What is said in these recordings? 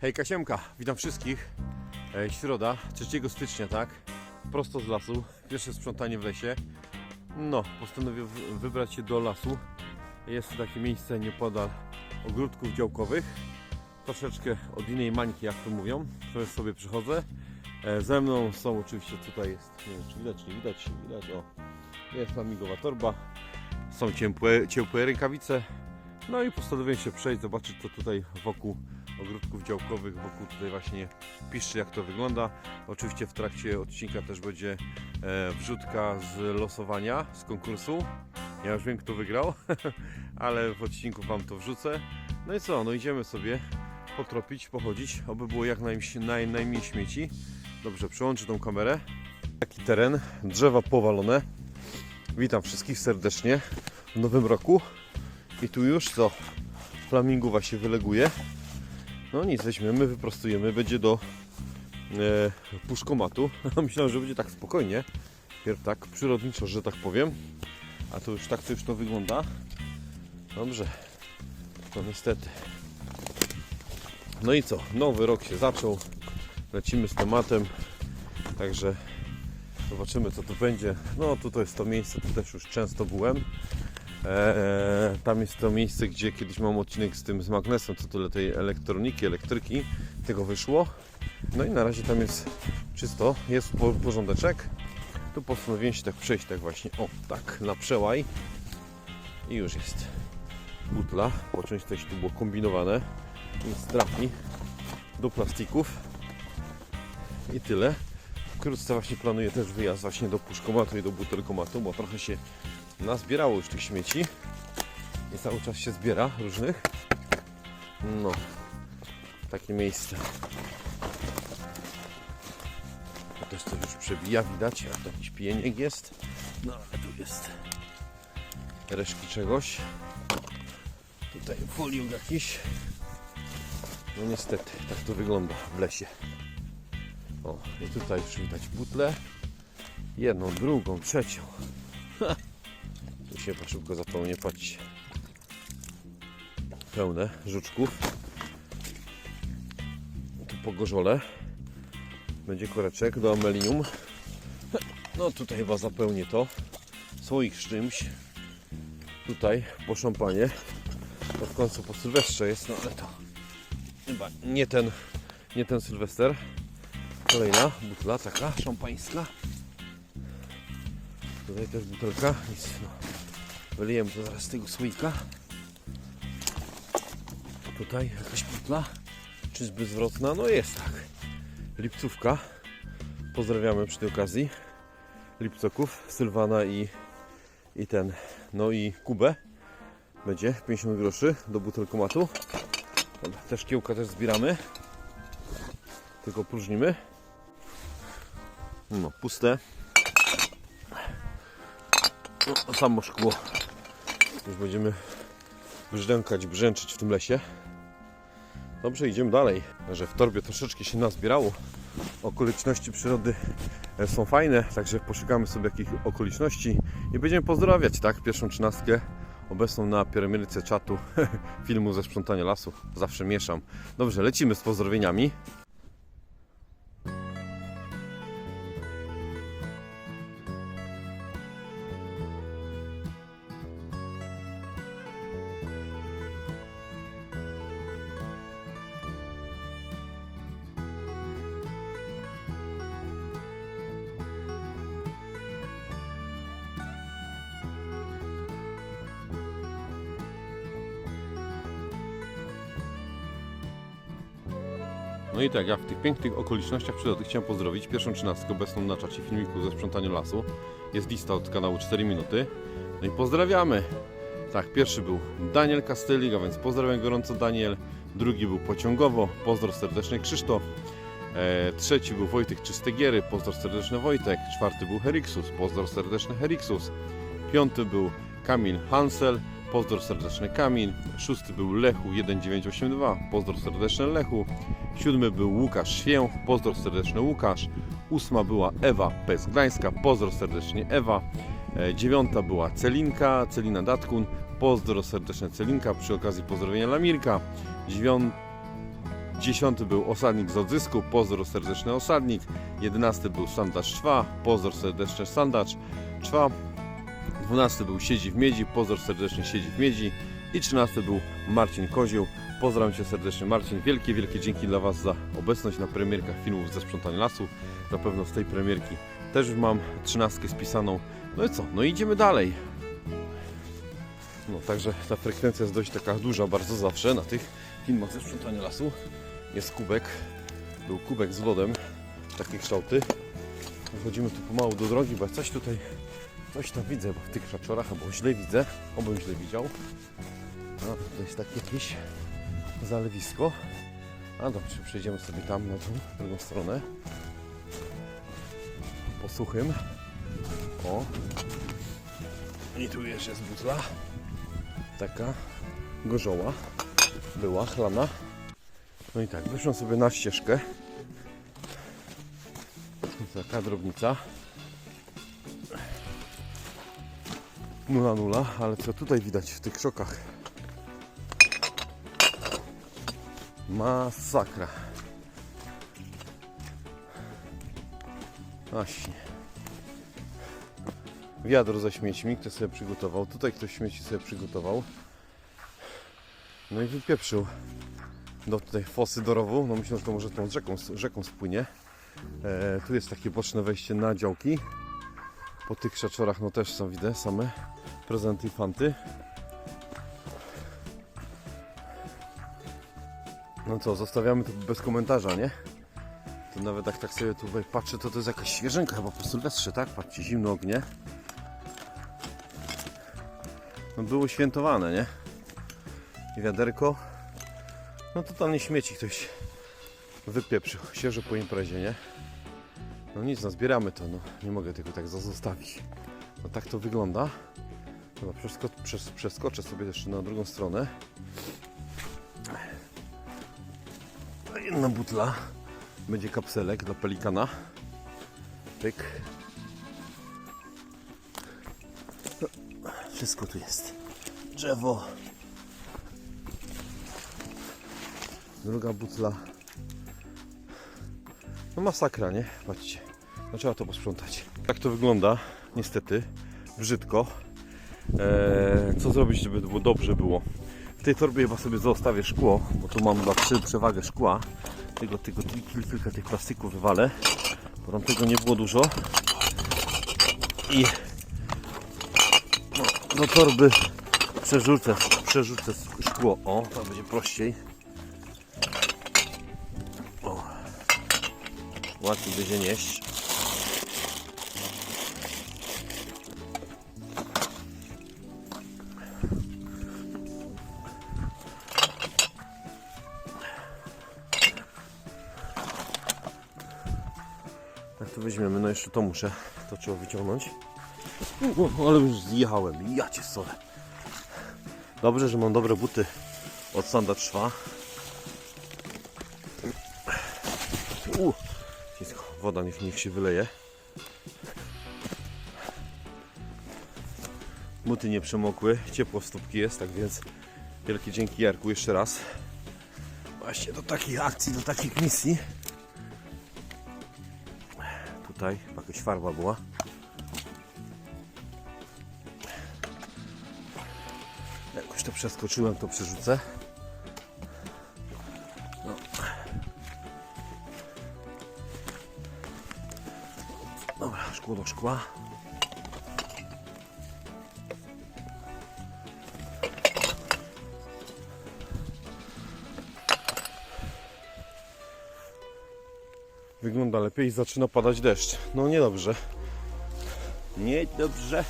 Hej Kasiemka, witam wszystkich. E, środa, 3 stycznia, tak? Prosto z lasu, pierwsze sprzątanie w lesie. No, postanowiłem wy- wybrać się do lasu. Jest takie miejsce niepodal ogródków działkowych. Troszeczkę od innej mańki, jak to mówią. Trochę sobie przychodzę. E, ze mną są oczywiście, tutaj jest, nie wiem czy widać, nie widać, widać, o. Jest flamingowa torba. Są ciepłe, ciepłe rękawice. No i postanowiłem się przejść, zobaczyć co tutaj wokół ogródków działkowych, wokół tutaj właśnie piszczy jak to wygląda. Oczywiście w trakcie odcinka też będzie e, wrzutka z losowania, z konkursu. Ja już wiem kto wygrał, ale w odcinku Wam to wrzucę. No i co, no idziemy sobie potropić, pochodzić, oby było jak najmniej, naj, najmniej śmieci. Dobrze, przełączę tą kamerę. Taki teren, drzewa powalone. Witam wszystkich serdecznie w nowym roku. I tu już co? Flamingowa się wyleguje. No nic, weźmiemy, wyprostujemy, będzie do e, puszkomatu. Myślałem, że będzie tak spokojnie. Pierw tak przyrodniczo, że tak powiem. A to już tak to już to wygląda. Dobrze. No niestety. No i co? Nowy rok się zaczął. Lecimy z tematem. Także zobaczymy co tu będzie. No tu to jest to miejsce, tu też już często byłem. Eee, tam jest to miejsce, gdzie kiedyś mam odcinek z tym z magnesem, co tyle tej elektroniki, elektryki, tego wyszło. No i na razie tam jest czysto, jest po- porządeczek. Tu postanowiłem się tak przejść, tak właśnie, o tak, na przełaj. I już jest butla, po części też tu było kombinowane. Więc trafi do plastików. I tyle. Wkrótce właśnie planuję też wyjazd właśnie do puszkomatu i do butelkomatu, bo trochę się nazbierało już tych śmieci i cały czas się zbiera różnych. No, takie miejsce. To też coś już przebija, widać, jak to jakiś pieniek jest. No, ale tu jest reszki czegoś. Tutaj folium jakiś. No niestety, tak to wygląda w lesie. O, i tutaj już widać butle. Jedną, drugą, trzecią. Się szybko zapełnię, patrzcie. Pełne żuczków. Tu pogorzole. Będzie koreczek do amelium. No tutaj chyba zapełnię to. Słoik z czymś. Tutaj po szampanie. To w końcu po Sylwestrze jest, no ale to chyba nie ten, nie ten Sylwester. Kolejna butla taka szampańska. Tutaj też butelka. Nic, no. Wylijemy to zaraz z tego słoika. Tutaj jakaś butla. Czyżby zwrotna? No jest tak. Lipcówka. Pozdrawiamy przy tej okazji. Lipcoków, Sylwana i, i ten, no i Kubę. Będzie 50 groszy do butelkomatu. Dobra, Te szkiełka też zbieramy. Tylko próżnimy. No, puste. No, samo szkło. Już będziemy brzdękać, brzęczyć w tym lesie. Dobrze, idziemy dalej. Że w torbie troszeczkę się nazbierało. Okoliczności przyrody e, są fajne, także poszukamy sobie jakich okoliczności i będziemy pozdrawiać, tak? Pierwszą trzynastkę obecną na piramidce czatu filmu ze sprzątania lasu. Zawsze mieszam. Dobrze, lecimy z pozdrowieniami. No i tak, ja w tych pięknych okolicznościach przyrody chciałem pozdrowić pierwszą trzynastkę obecną na czacie filmiku ze sprzątania lasu. Jest lista od kanału 4 minuty. No i pozdrawiamy. Tak, pierwszy był Daniel Kastylik, a więc pozdrawiam gorąco Daniel. Drugi był Pociągowo, pozdro serdeczny Krzysztof. E, trzeci był Wojtek Czystegiery, pozdro serdeczny Wojtek. Czwarty był Heriksus, pozdro serdeczny Heriksus. Piąty był Kamil Hansel, pozdro serdeczny Kamil. Szósty był Lechu 1982, pozdro serdeczny Lechu. Siódmy był Łukasz Święch, pozdro serdeczny Łukasz. Ósma była Ewa Pes Gdańska, pozdro serdecznie Ewa. E, Dziewiąta była Celinka, Celina Datkun, pozdro serdeczne Celinka, przy okazji pozdrowienia Lamirka. Dziewiąta 10 był osadnik z odzysku, pozdro serdeczny osadnik. 11 był sandacz czwa, pozdro serdeczny sandacz czwa. 12 był siedzi w miedzi, pozdro serdecznie siedzi w miedzi. I 13 był Marcin Kozioł. Pozdrawiam Cię serdecznie Marcin. Wielkie, wielkie dzięki dla Was za obecność na premierkach filmów ze sprzątania lasu. Na pewno z tej premierki też już mam 13 spisaną. No i co? No idziemy dalej. No także ta frekwencja jest dość taka duża bardzo zawsze na tych filmach ze sprzątania lasu. Jest kubek. Był kubek z lodem. Takie kształty. Wchodzimy tu pomału do drogi, bo coś tutaj coś tam widzę bo w tych krzaczorach, albo źle widzę, obym źle widział. No, to jest takie jakieś zalewisko. A dobrze, przejdziemy sobie tam na tą drugą stronę. Po suchym. O. I tu jeszcze jest butla. Taka gorzoła. Była, chlana. No i tak, wyszłam sobie na ścieżkę. Taka drobnica. Nula nula, ale co tutaj widać w tych krzokach? Masakra. Właśnie. Wiadro ze śmiećmi, ktoś sobie przygotował. Tutaj ktoś śmieci sobie przygotował. No i wypieprzył do tutaj fosy do rowu. No myślę, że to może tą rzeką, rzeką spłynie. E, tu jest takie boczne wejście na działki. Po tych krzaczorach no też są widzę same prezenty i fanty. No co, zostawiamy to bez komentarza, nie? To nawet jak tak sobie tutaj patrzę, to to jest jakaś świeżynka chyba po sylwestrze, tak? Patrzcie, zimno ognie. No było świętowane, nie? I wiaderko. No totalnie śmieci ktoś wypieprzył. Świeżo po imprezie, nie? No nic, no zbieramy to, no. Nie mogę tego tak zostawić. No tak to wygląda. Przesko przes przeskoczę sobie jeszcze na drugą stronę. Jedna butla. Będzie kapselek dla pelikana. Pyk. No, Wszystko tu jest. Drzewo. Druga butla. No masakra, nie? Patrzcie. No trzeba to posprzątać. Tak to wygląda. Niestety. Brzydko. Eee, co zrobić, żeby było dobrze było? W tej torbie chyba sobie zostawię szkło, bo tu mam chyba przewagę szkła. Tego, tego kil- kilka tych plastików wywalę, bo tam tego nie było dużo. I no, do torby przerzucę, przerzucę szkło. O, to będzie prościej. O. Łatwiej będzie nieść. Jeszcze to muszę. To trzeba wyciągnąć. U, ale już zjechałem. Ja cię solę. Dobrze, że mam dobre buty od Sanda Trwa. U, cisko. Woda niech, niech się wyleje. Buty nie przemokły. Ciepło w stópki jest, tak więc wielkie dzięki Jarku jeszcze raz. Właśnie do takich akcji, do takich misji. Tutaj jakaś farba była. Jakoś to przeskoczyłem, to przerzucę. No. Dobra, szkło do szkła. Wygląda lepiej i zaczyna padać deszcz. No niedobrze. Niedobrze.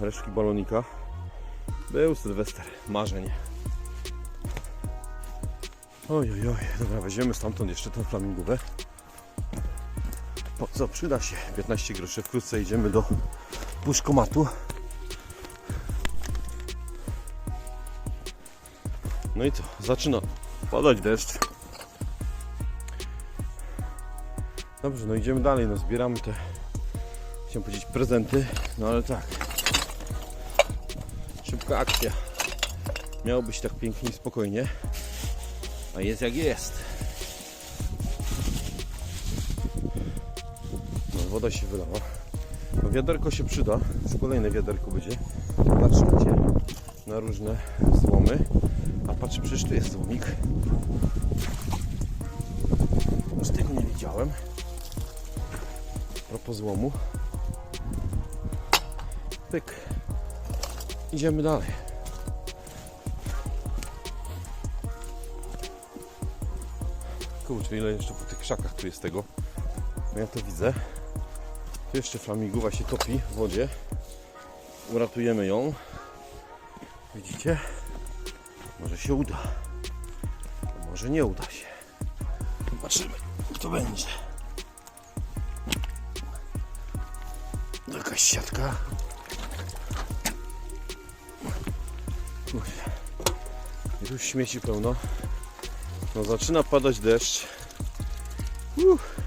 O, Resztki balonika. Był Sylwester. Marzeń. Oj, oj, oj. Dobra, weźmiemy stamtąd jeszcze tą flamingówę. Po co? Przyda się. 15 groszy. Wkrótce idziemy do puszkomatu. No i co? Zaczyna padać deszcz. Dobrze, no idziemy dalej, no zbieramy te, chciałem powiedzieć prezenty, no ale tak. taka akcja. Miało być tak pięknie i spokojnie, a jest jak jest. No, woda się wylała. No, wiaderko się przyda, już kolejne wiaderko będzie. Patrzcie na różne złomy. A patrz, przecież tu jest złomik. Już tego nie widziałem. Propos złomu. Pyk. Idziemy dalej. Kurczę, ile jeszcze po tych krzakach tu jest tego. Ja to widzę. Tu jeszcze flamiguwa się topi w wodzie. Uratujemy ją. Widzicie? Może się uda. Może nie uda się. Zobaczymy, kto będzie. Jakaś siatka. Kurde. Tu śmieci pełno. No zaczyna padać deszcz. Uff.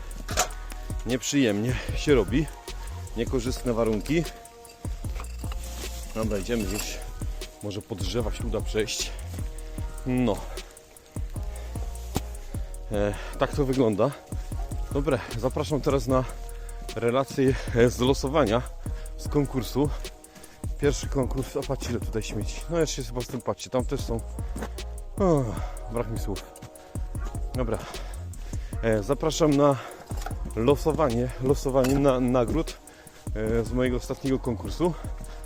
Nieprzyjemnie się robi. Niekorzystne warunki. Dobra, idziemy gdzieś. Może pod drzewa się uda przejść. No. E, tak to wygląda. Dobra, zapraszam teraz na relację e, z losowania z konkursu. Pierwszy konkurs, a patrzcie ile tutaj śmieci. No jeszcze się chyba z tym patrzcie, tam też są. O, brak mi słów. Dobra. E, zapraszam na losowanie, losowanie na nagród e, z mojego ostatniego konkursu.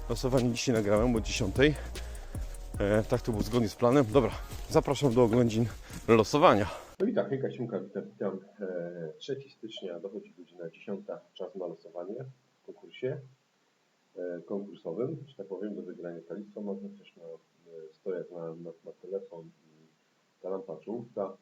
Losowanie dzisiaj nagrałem o 10. E, tak to było zgodnie z planem. Dobra, zapraszam do oględzin losowania. No i tak, Siemka, witam, witam. E, 3 stycznia dochodzi godzina 10, czas na losowanie w konkursie e, konkursowym, że tak powiem, do wygrania kalisto. Można też na e, stojak na, na, na telefon i ta lampa czołówka.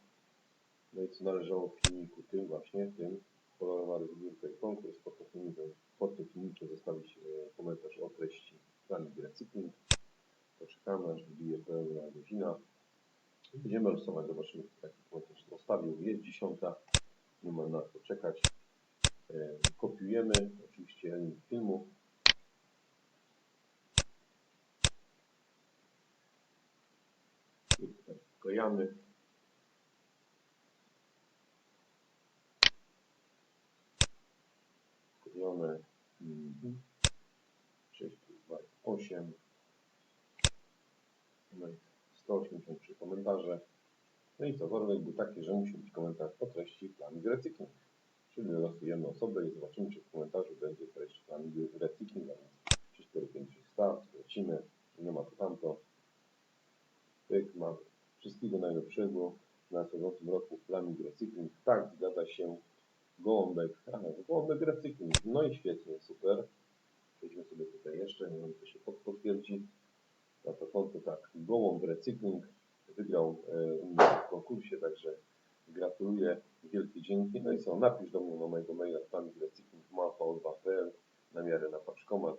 No i co należało w filmiku tym właśnie, tym kolorowa rozbiórka konkurs. Pod tym filmikiem, pod tym zostawić e, komentarz o treści planu recykling. Poczekamy aż wbije pełna godzina. Będziemy losować, zobaczymy, taki komentarz zostawił. Jest dziesiąta, nie ma na co czekać. E, kopiujemy oczywiście link filmu. I tutaj wklejamy. Wklejone. Mhm. 6 plus 2 jest 8. No i 183 komentarze. No i co, warunek był taki, że musi być komentarz o treści planu recykling. Czyli losujemy osobę i zobaczymy, czy w komentarzu będzie treść planu recykling, a więc 3, 4, 5, 6 start, lecimy, nie ma tu tamto. Pyk, mamy wszystkiego najlepszego w następnym roku plan recykling. Tak, zgadza się. Gołąbek, aha, Gołąbek recykling. No i świetnie, super. Przejdźmy sobie tutaj jeszcze, nie wiem, czy się potwierdzi. Na konto tak, Gołąb Recykling wygrał e, w konkursie, także gratuluję, wielkie dzięki. No i co, napisz do mnie na mojego maila stanisrecykling.małpa2.pl na miarę na paczkomat.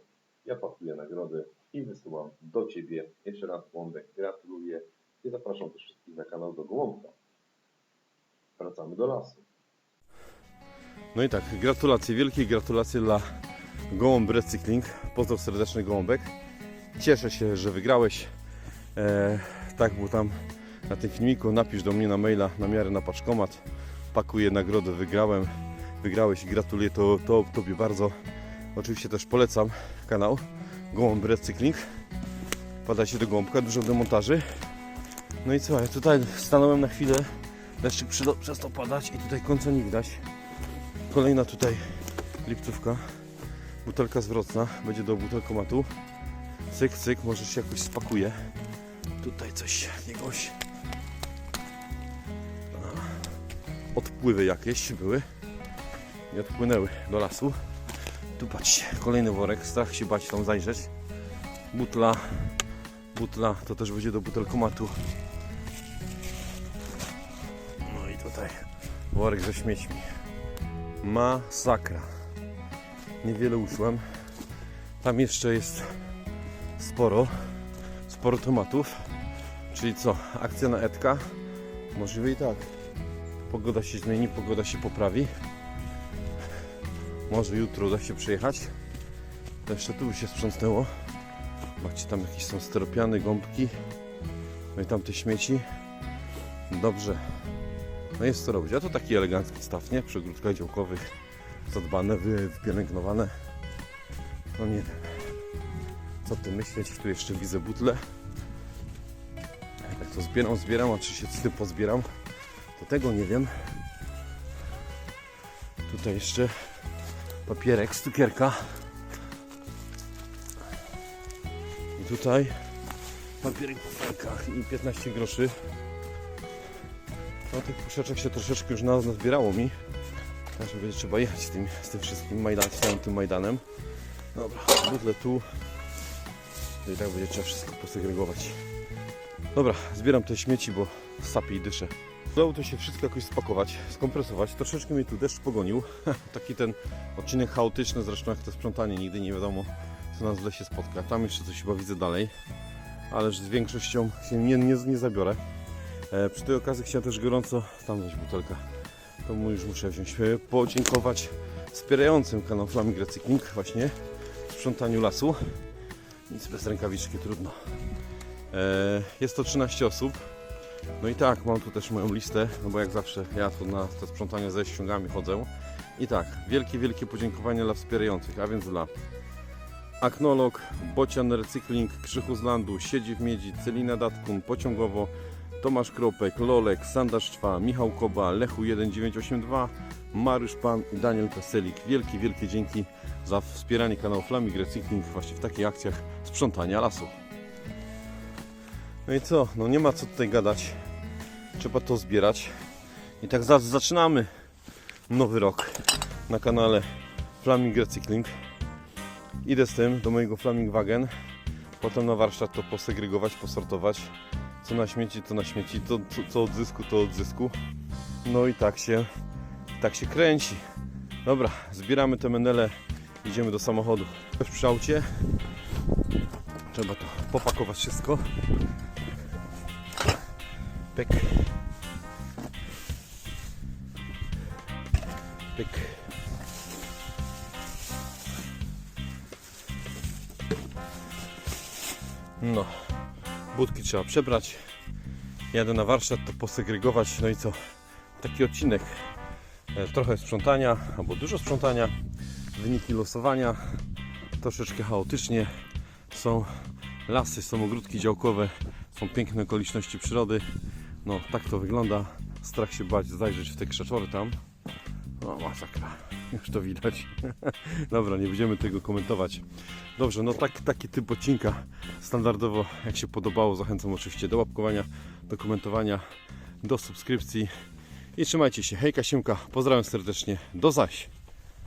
Ja pakuję nagrody i wysyłam do Ciebie. Jeszcze raz Gołąbek gratuluję i zapraszam też wszystkich na kanał do Gołąbka. Wracamy do lasu. No i tak, gratulacje, wielkie gratulacje dla Gołąb Recykling. Pozdrow serdeczny Gołąbek. Cieszę się, że wygrałeś. E, tak było tam na tym filmiku. Napisz do mnie na maila na miarę na paczkomat. Pakuję nagrodę, wygrałem. Wygrałeś i gratuluję to, to Tobie bardzo. Oczywiście też polecam kanał Gołąb Recykling. Padajcie do Gołąbka, dużo demontaży. No i co, ja tutaj stanąłem na chwilę. Przyda- przestał padać i tutaj końca nie widać. Kolejna tutaj lipcówka. Butelka zwrotna. Będzie do butelkomatu. Cyk, cyk, może się jakoś spakuje. Tutaj coś jakiegoś. Odpływy jakieś były. I odpłynęły do lasu. Tu patrzcie, kolejny worek. Strach się bać tam zajrzeć. Butla. Butla to też będzie do butelkomatu. No i tutaj worek ze śmiećmi. Masakra. Niewiele uszłem. Tam jeszcze jest sporo. Sporo tomatów. Czyli co? Akcja na Edka? Możliwe i tak. Pogoda się zmieni, pogoda się poprawi. Może jutro uda się przyjechać. Jeszcze tu się sprzątnęło. Zobaczcie, tam jakieś są steropiany, gąbki. No i tam te śmieci. Dobrze. No jest co robić. A to taki elegancki staw, nie? Przy ogródkach działkowych. Zadbane, wy- wypielęgnowane. No nie wiem. Co ty myśleć? Tu jeszcze widzę butle. Jak to zbieram, zbieram, a czy się z tym pozbieram? To tego nie wiem. Tutaj jeszcze papierek z cukierka. I tutaj papierek po felkach i 15 groszy. No tych puszeczek się troszeczkę już na- nazbierało mi. Także będzie trzeba jechać z tym, z tym wszystkim Majdan, z tym Majdanem. Dobra, butle tu. To i tak będzie trzeba wszystko posegregować. Dobra, zbieram te śmieci, bo sapię i dyszę. Udało to się wszystko jakoś spakować, skompresować. Troszeczkę mnie tu deszcz pogonił. Taki ten odcinek chaotyczny, zresztą jak to sprzątanie, nigdy nie wiadomo co nas w lesie spotka. Tam jeszcze coś chyba widzę dalej, ależ z większością się nie, nie, nie zabiorę. E, przy tej okazji chciałem też gorąco, tam weź butelka, to mu już muszę wziąć, e, podziękować wspierającym kanał Flaming Recykling właśnie w sprzątaniu lasu. Nic bez rękawiczki, trudno. E, jest to 13 osób. No i tak, mam tu też moją listę, no bo jak zawsze ja tu na te sprzątania ze ściągami chodzę. I tak, wielkie, wielkie podziękowanie dla wspierających, a więc dla Aknolog, Bocian Recykling, Krzychu z Landu, Siedzi w Miedzi, Celina Datkun, Pociągowo, Tomasz Kropek, Lolek, Sandasz Czwa, Michał Koba, Lechu 1982, Mariusz Pan i Daniel Kaselik. Wielkie, wielkie dzięki za wspieranie kanału Flaming Recykling właśnie w takich akcjach sprzątania lasu. No i co? No nie ma co tutaj gadać. Trzeba to zbierać. I tak za- zaczynamy nowy rok na kanale Flaming Recykling. Idę z tym do mojego Flaming Wagen. Potem na warsztat to posegregować, posortować. Co na śmieci, to na śmieci. To, co, co od zysku, to od zysku. No i tak się, tak się kręci. Dobra, zbieramy te menele. Idziemy do samochodu. Już przy. Trzeba to popakować wszystko. Pyk. Pyk. No, budki trzeba przebrać. Jadę na warsztat, to posegregować. No i co? Taki odcinek. E, Trochę sprzątania, albo dużo sprzątania. Wyniki losowania. Troszeczkę chaotycznie. Są lasy, są ogródki działkowe, są piękne okoliczności przyrody. No, tak to wygląda. Strach się bać zajrzeć w te krzaczory tam. No, masakra. Już to widać. Dobra, nie będziemy tego komentować. Dobrze, no tak, taki typ odcinka. Standardowo, jak się podobało, zachęcam oczywiście do łapkowania, do komentowania, do subskrypcji. I trzymajcie się. Hejka, siemka. Pozdrawiam serdecznie. Do zaś.